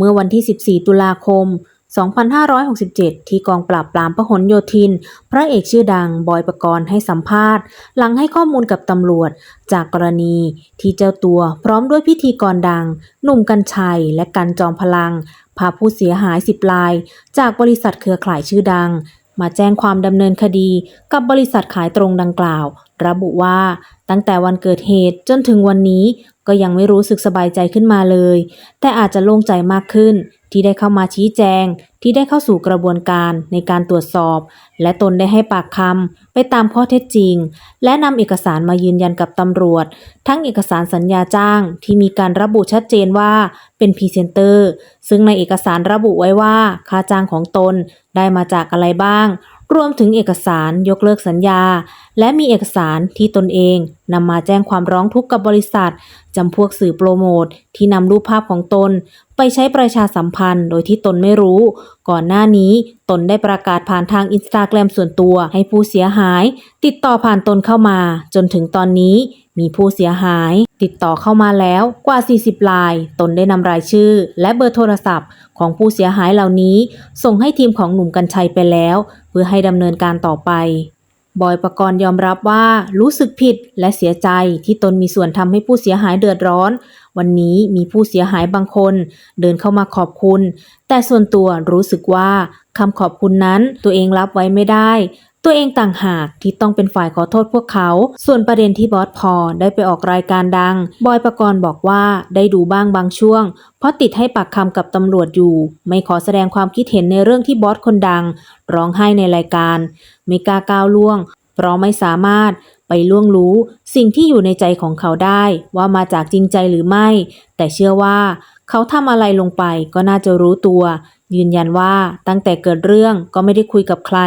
เมื่อวันที่ 14 ตุลาคม 2567 ที่กองปราบปรามพหลโยธิน พระเอกชื่อดังบอยปกรณ์ให้สัมภาษณ์ หลังให้ข้อมูลกับตำรวจ จากกรณีที่เจ้าตัวพร้อมด้วยพิธีกรดัง หนุ่มกัญชัยและกันจอมพลัง พาผู้เสียหาย 10 ราย จากบริษัทเครือข่ายชื่อดัง มาแจ้งความดำเนินคดีกับบริษัทขายตรงดังกล่าว ระบุว่าตั้งแต่วันเกิดเหตุจนถึงวันนี้ก็ยังไม่รู้สึกสบายใจขึ้นมาเลย แต่อาจจะโล่งใจมากขึ้น ที่ได้เข้ามาชี้แจง ที่ได้เข้าสู่กระบวนการในการตรวจสอบ และตนได้ให้ปากคำไปตามข้อเท็จจริง และนำเอกสารมายืนยันกับตำรวจ ทั้งเอกสารสัญญาจ้าง ที่มีการระบุชัดเจนว่าเป็นพรีเซนเตอร์ ซึ่งในเอกสารระบุไว้ว่าค่าจ้างของตนได้มาจากอะไรบ้าง รวมถึงเอกสารยกเลิกสัญญา และมีเอกสารที่ตนเองนำมาแจ้งความร้องทุกข์กับบริษัทจำพวกสื่อโปรโมทที่นำรูปภาพของตน ไปใช้ประชาสัมพันธ์โดยที่ตนไม่รู้ ก่อนหน้านี้ตนได้ประกาศผ่านทางอินสตาแกรมส่วนตัวให้ผู้เสียหาย ติดต่อผ่านตนเข้ามา จนถึงตอนนี้มีผู้เสียหาย ติดต่อเข้ามาแล้วกว่า 40 ราย ตนได้นำรายชื่อ และเบอร์โทรศัพท์ ของผู้เสียหายเหล่านี้ ส่งให้ทีมของหนุ่มกัญชัยไปแล้ว เพื่อให้ดำเนินการต่อไป บอยประกรณ์ยอมรับว่ารู้สึกผิดและเสียใจที่ตนมีส่วนทำให้ผู้เสียหายเดือดร้อน วันนี้มีผู้เสียหายบางคนเดินเข้ามาขอบคุณ แต่ส่วนตัวรู้สึกว่าคำขอบคุณนั้นตัวเองรับไว้ไม่ได้ ตัวเองต่างหากที่ต้องเป็นฝ่ายขอโทษพวกเขา ส่วนประเด็นที่บอสพอได้ไปออกรายการดัง บอยประกรณ์บอกว่าได้ดูบ้างบางช่วง เพราะติดให้ปากคำกับตำรวจอยู่ ไม่ขอแสดงความคิดเห็นในเรื่องที่บอสคนดัง ร้องไห้ในรายการ ไม่กล้าก้าวล่วง เพราะไม่สามารถ ไปล่วงรู้สิ่งที่อยู่ในใจของเขาได้ว่ามาจากจริงใจหรือไม่ แต่เชื่อว่า เขาทำอะไรลงไปก็น่าจะรู้ตัว ยืนยันว่าตั้งแต่เกิดเรื่องก็ไม่ได้คุยกับใคร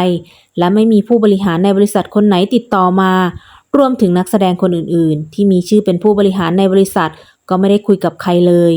และไม่มีผู้บริหารในบริษัทคนไหนติดต่อมา รวมถึงนักแสดงคนอื่นๆ ที่มีชื่อเป็นผู้บริหารในบริษัทก็ไม่ได้คุยกับใครเลย